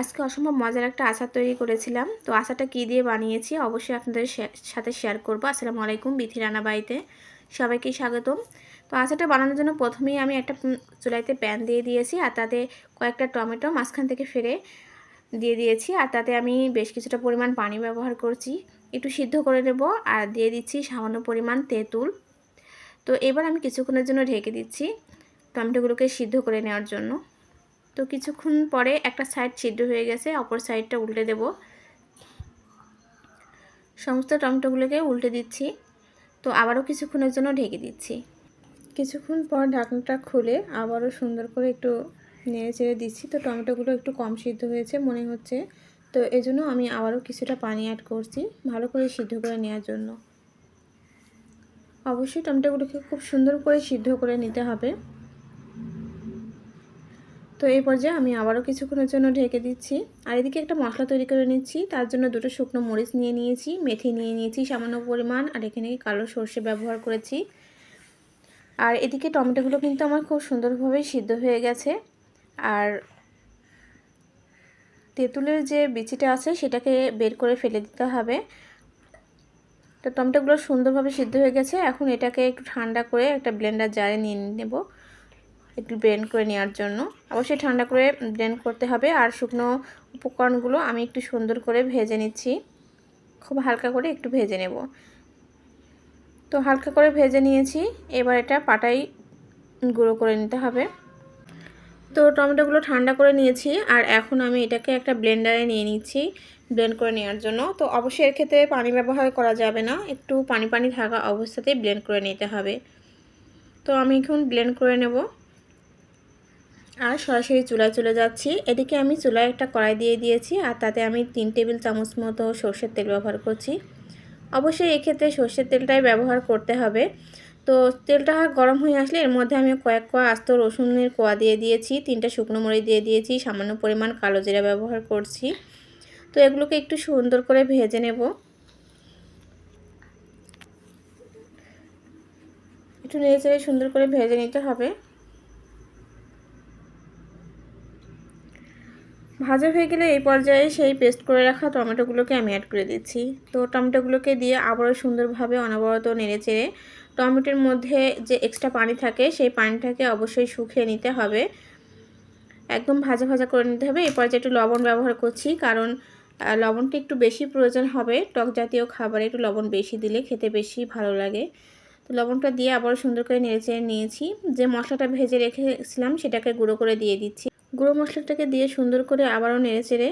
আজকে অসম্ভব মজার একটা আচার তৈরি করেছিলাম। তো আচারটা কী দিয়ে বানিয়েছি অবশ্যই আপনাদের সাথে শেয়ার করব। আসসালামু আলাইকুম, বিথি রান্না বাড়িতে সবাইকে স্বাগতম। তো আচারটা বানানোর জন্য প্রথমেই আমি একটা চুলাইতে প্যান দিয়ে দিয়েছি আর তাতে কয়েকটা টমেটো মাঝখান থেকে ফেরে দিয়ে দিয়েছি আর তাতে আমি বেশ কিছুটা পরিমাণ পানি ব্যবহার করছি। একটু সিদ্ধ করে নেব আর দিয়ে দিচ্ছি সামান্য পরিমাণ তেঁতুল। তো এবার আমি কিছুক্ষণের জন্য ঢেকে দিচ্ছি টমেটোগুলোকে সিদ্ধ করে নেওয়ার জন্য। তো কিছুক্ষণ পরে একটা সাইড সিদ্ধ হয়ে গেছে, অপর সাইডটা উল্টে দেব। সমস্ত টমেটোগুলোকে উল্টে দিচ্ছি, তো আবারও কিছুক্ষণের জন্য ঢেকে দিচ্ছি। কিছুক্ষণ পর ঢাকনাটা খুলে আবারও সুন্দর করে একটু নেড়ে চেড়ে দিচ্ছি, তো টমেটোগুলো একটু কম সিদ্ধ হয়েছে মনে হচ্ছে। তো এজন্য আমি আবারও কিছুটা পানি অ্যাড করছি, ভালো করে সিদ্ধ করে নেওয়ার জন্য। অবশ্যই টমেটোগুলোকে খুব সুন্দর করে সিদ্ধ করে নিতে হবে। তো এই পর্যায়ে আমি আবারও কিছুক্ষণের জন্য ঢেকে দিচ্ছি। আর এদিকে একটা মশলা তৈরি করে নিচ্ছি। তার জন্য দুটো শুকনো মরিচ নিয়ে নিয়েছি, মেথি নিয়ে নিয়েছি সামান্য পরিমাণ, আর এখানে কালো সর্ষে ব্যবহার করেছি। আর এদিকে টমেটোগুলো কিন্তু আমার খুব সুন্দরভাবে সিদ্ধ হয়ে গেছে। আর তেঁতুলের যে বিচিটা আছে সেটাকে বের করে ফেলে দিতে হবে। তো টমেটোগুলো সুন্দরভাবে সিদ্ধ হয়ে গেছে। এখন এটাকে একটু ঠান্ডা করে একটা ব্লেন্ডার জারে নিয়ে নেব। একটু ব্লেন্ড করে নেওয়ার জন্য। অবশ্যই ঠান্ডা করে ব্লেন্ড করতে হবে। আর শুকনো উপকরণগুলো আমি একটু সুন্দর করে ভেজে নিচ্ছি। খুব হালকা করে একটু ভেজে নেব। তো হালকা করে ভেজে নিয়েছি। এবার এটা পাটাই গুঁড়ো করে নিতে হবে। তো টমেটোগুলো ঠান্ডা করে নিয়েছি। আর এখন আমি এটাকে একটা ব্লেন্ডারে নিয়ে নিচ্ছি ব্লেন্ড করে নেওয়ার জন্য। তো অবশ্যই এর ক্ষেত্রে পানি ব্যবহার করা যাবে না। একটু পানি পানি থাকা অবস্থাতেই ব্লেন্ড করে নিতে হবে। তো আমি এখন ব্লেন্ড করে নেব। আর সরাসরি চুলায় চলে যাচ্ছি। এদিকে আমি চুলায় একটা কড়াই দিয়ে দিয়েছি আর তাতে আমি তিন টেবিল চামচ মতো সর্ষের তেল ব্যবহার করছি। অবশ্যই এক্ষেত্রে সর্ষের তেলটাই ব্যবহার করতে হবে। তো তেলটা গরম হয়ে আসলে এর মধ্যে আমি কয়েক কোয়া আস্ত রসুনের কোয়া দিয়ে দিয়েছি, তিনটা শুকনো মরিচ দিয়ে দিয়েছি, সামান্য পরিমাণ কালো জিরা ব্যবহার করছি। তো এগুলোকে একটু সুন্দর করে ভেজে নেব। একটু নেড়ে সুন্দর করে ভেজে নিতে হবে। ভাজা হয়ে গেলে এই পর্যায়ে সেই পেস্ট করে রাখা টমেটোগুলোকে আমি অ্যাড করে দিচ্ছি। তো টমেটোগুলোকে দিয়ে আবারও সুন্দরভাবে অনবরত নেড়ে চেড়ে টমেটোর মধ্যে যে এক্সট্রা পানি থাকে, সেই পানিটাকে অবশ্যই শুকিয়ে নিতে হবে। একদম ভাজা ভাজা করে নিতে হবে। এই পর্যায়ে একটু লবণ ব্যবহার করছি কারণ লবণটা একটু বেশি প্রয়োজন হবে। টক জাতীয় খাবারে একটু লবণ বেশি দিলে খেতে বেশি ভালো লাগে। তো লবণটা দিয়ে আবারও সুন্দর করে নেড়ে চেড়ে নিয়েছি। যে মশলাটা ভেজে রেখেছিলাম সেটাকে গুঁড়ো করে দিয়ে দিচ্ছি। গুঁড়ো মশলাটাকে দিয়ে সুন্দর করে আবারও নেড়ে চেড়ে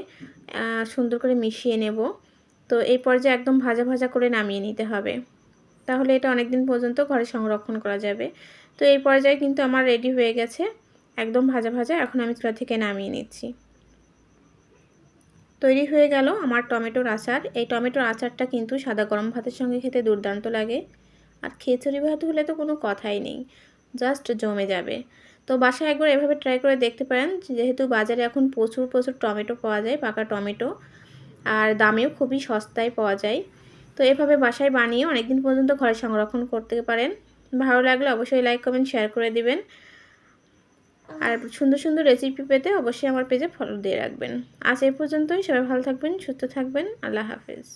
সুন্দর করে মিশিয়ে নেব। তো এই পর্যায়ে একদম ভাজা ভাজা করে নামিয়ে নিতে হবে। তাহলে এটা অনেক দিন পর্যন্ত ঘরে সংরক্ষণ করা যাবে। তো এই পর্যায়ে কিন্তু আমার রেডি হয়ে গেছে। একদম ভাজা ভাজা এখন আমি চুলা থেকে নামিয়ে নিচ্ছি। তৈরি হয়ে গেল আমার টমেটোর আচার। এই টমেটোর আচারটা কিন্তু সাদা গরম ভাতের সঙ্গে খেতে দুর্দান্ত লাগে। আর খিচুড়ি ভাত হলে তো কোনো কথাই নেই। জাস্ট জমে যাবে। তো বাসায় একবার এভাবে ট্রাই করে দেখতে পারেন। যেহেতু বাজারে এখন প্রচুর প্রচুর টমেটো পাওয়া যায়, পাকা টমেটো। আর দামেও খুবই সস্তায় পাওয়া যায়। তো এভাবে বাসায় বানিয়ে অনেকদিন পর্যন্ত ঘরে সংরক্ষণ করতে পারেন। ভালো লাগলে অবশ্যই লাইক কমেন্ট শেয়ার করে দিবেন। আর সুন্দর সুন্দর রেসিপি পেতে অবশ্যই আমার পেজে ফলো দিয়ে রাখবেন। আজ এই পর্যন্তই। সবাই ভালো থাকবেন, সুস্থ থাকবেন। আল্লাহ হাফেজ।